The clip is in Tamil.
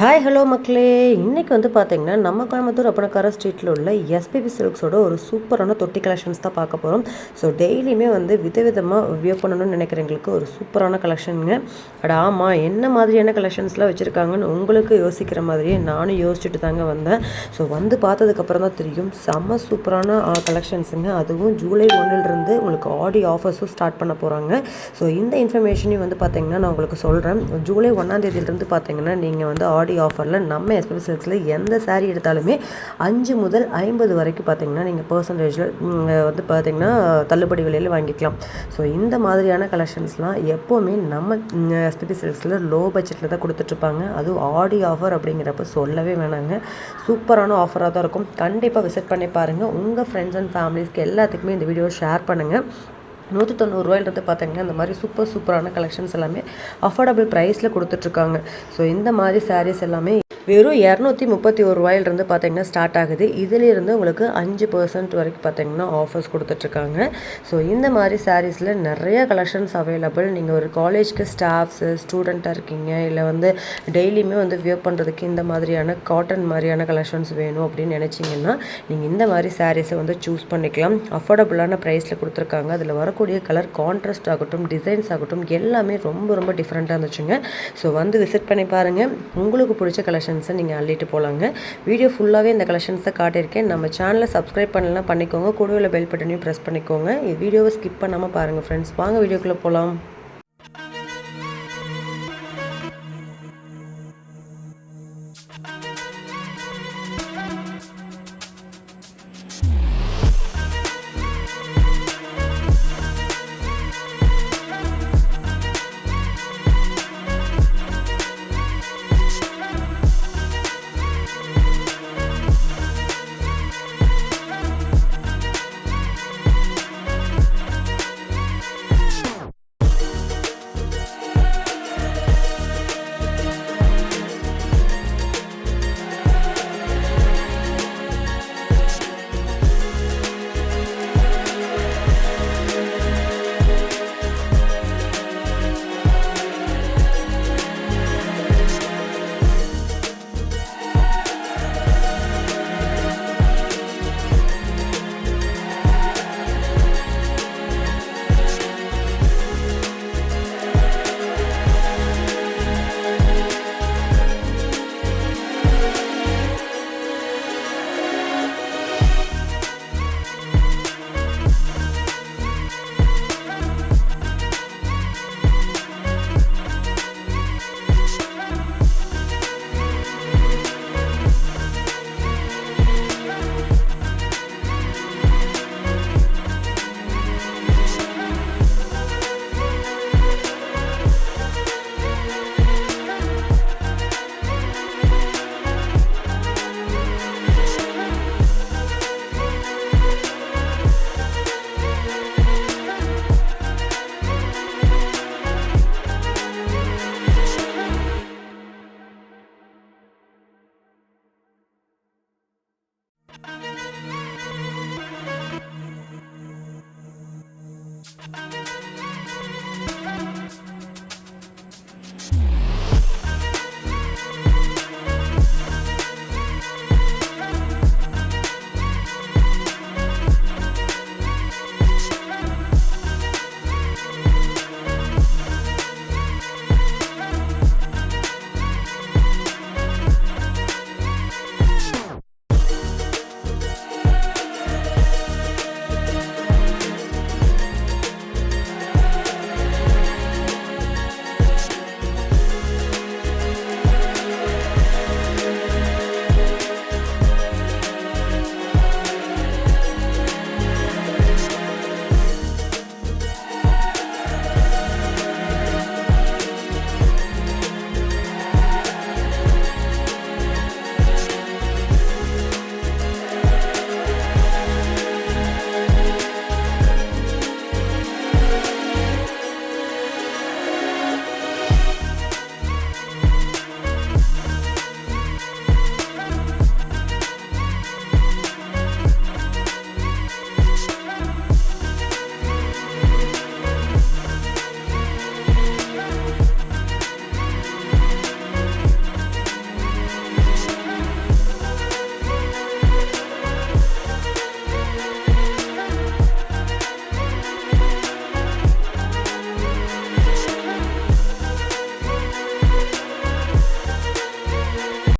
ஹாய் ஹலோ மக்களே. இன்றைக்கி வந்து பார்த்தீங்கன்னா நம்ம கோயம்புத்தூர் அப்பனக்கார ஸ்ட்ரீட்டில் உள்ள எஸ்பிபி சில்க்ஸோட ஒரு சூப்பரான தொட்டி கலெக்ஷன்ஸ் தான் பார்க்க போகிறோம் ஸோ டெய்லியுமே வந்து விதவிதமாக வியூ பண்ணணும்னு நினைக்கிறவங்களுக்கு ஒரு சூப்பரான கலெக்ஷனுங்க அட ஆமாம் என்ன மாதிரியான கலெக்ஷன்ஸ்லாம் வச்சுருக்காங்கன்னு உங்களுக்கு யோசிக்கிற மாதிரியே நானும் யோசிச்சுட்டு தாங்க வந்தேன். ஸோ வந்து பார்த்ததுக்கப்புறம் தான் தெரியும் செம்ம சூப்பரான கலெக்ஷன்ஸுங்க அதுவும் ஜூலை ஒன்றிலிருந்து உங்களுக்கு ஆடி ஆஃபர்ஸும் ஸ்டார்ட் பண்ண போகிறாங்க ஸோ இந்த இன்ஃபர்மேஷனையும் வந்து பார்த்தீங்கன்னா நான் உங்களுக்கு சொல்கிறேன் ஜூலை ஒன்றாம் தேதியிலிருந்து பார்த்தீங்கன்னா நீங்கள் வந்து ஆடி ஆஃபரில் நம்ம எஸ்பிபி சில்க்ஸில் எந்த சாரீ எடுத்தாலுமே அஞ்சு முதல் ஐம்பது வரைக்கும் பார்த்தீங்கன்னா நீங்கள் பர்சன்டேஜில் வந்து பார்த்தீங்கன்னா தள்ளுபடி விலையில் வாங்கிக்கலாம். ஸோ இந்த மாதிரியான கலெக்ஷன்ஸ்லாம் எப்போவுமே நம்ம எஸ்பிபி சில்க்ஸில் லோ பட்ஜெட்டில் தான் கொடுத்துட்ருப்பாங்க. அதுவும் ஆடி ஆஃபர் அப்படிங்கிறப்ப சொல்லவே வேணாங்க. சூப்பரான ஆஃபராக தான் இருக்கும். கண்டிப்பாக விசிட் பண்ணி பாருங்கள் உங்கள் ஃப்ரெண்ட்ஸ் அண்ட் ஃபேமிலிஸ்க்கு எல்லாத்துக்குமே இந்த வீடியோ ஷேர் பண்ணுங்கள் நூற்றி தொண்ணூறுரூவாயிலிருந்து பார்த்தீங்கன்னா இந்த மாதிரி சூப்பர் சூப்பரான கலெக்ஷன்ஸ் எல்லாமே அஃபோர்டபுள் ப்ரைஸில் கொடுத்துட்ருக்காங்க ஸோ இந்த மாதிரி சாரீஸ் எல்லாமே வெறும் இரநூத்தி முப்பத்தி ஒரு ரூபாயிலிருந்து பார்த்தீங்கன்னா ஸ்டார்ட் ஆகுது. இதிலிருந்து உங்களுக்கு அஞ்சு பர்சன்ட் வரைக்கும் பார்த்தீங்கன்னா ஆஃபர்ஸ் கொடுத்துட்ருக்காங்க. ஸோ இந்த மாதிரி சாரீஸில் நிறைய கலெக்ஷன்ஸ் அவைலபிள் நீங்கள் ஒரு காலேஜ்க்கு ஸ்டாஃப்ஸு ஸ்டூடெண்ட்டாக இருக்கீங்க இல்லை வந்து டெய்லியுமே வந்து வியர் பண்ணுறதுக்கு இந்த மாதிரியான காட்டன் மாதிரியான கலெக்ஷன்ஸ் வேணும் அப்படின்னு நினச்சிங்கன்னா நீங்கள் இந்த மாதிரி சாரீஸை வந்து சூஸ் பண்ணிக்கலாம். அஃபோர்டபுளான ப்ரைஸில் கொடுத்துருக்காங்க. அதில் வரக்கூடிய கலர் கான்ட்ராஸ்ட் ஆகட்டும் டிசைன்ஸ் ஆகட்டும் எல்லாமே ரொம்ப ரொம்ப டிஃப்ரெண்ட்டாக இருந்துச்சுங்க. ஸோ வந்து விசிட் பண்ணி பாருங்கள் உங்களுக்கு பிடிச்ச கலெக்ஷன் கலெக்ஷன்ஸை நீங்கள் அள்ளிட்டு போகலாங்க வீடியோ ஃபுல்லாகவே இந்த கலெக்ஷன்ஸை காட்டியிருக்கேன். நம்ம சேனலை சப்ஸ்கிரைப் பண்ணலாம் பண்ணிக்கோங்க. கூடவே பெல் பட்டனையும் ப்ரெஸ் பண்ணிக்கோங்க. வீடியோவை ஸ்கிப் பண்ணாமல் பாருங்கள் ஃப்ரெண்ட்ஸ் வாங்க வீடியோக்குள்ளே போகலாம் Música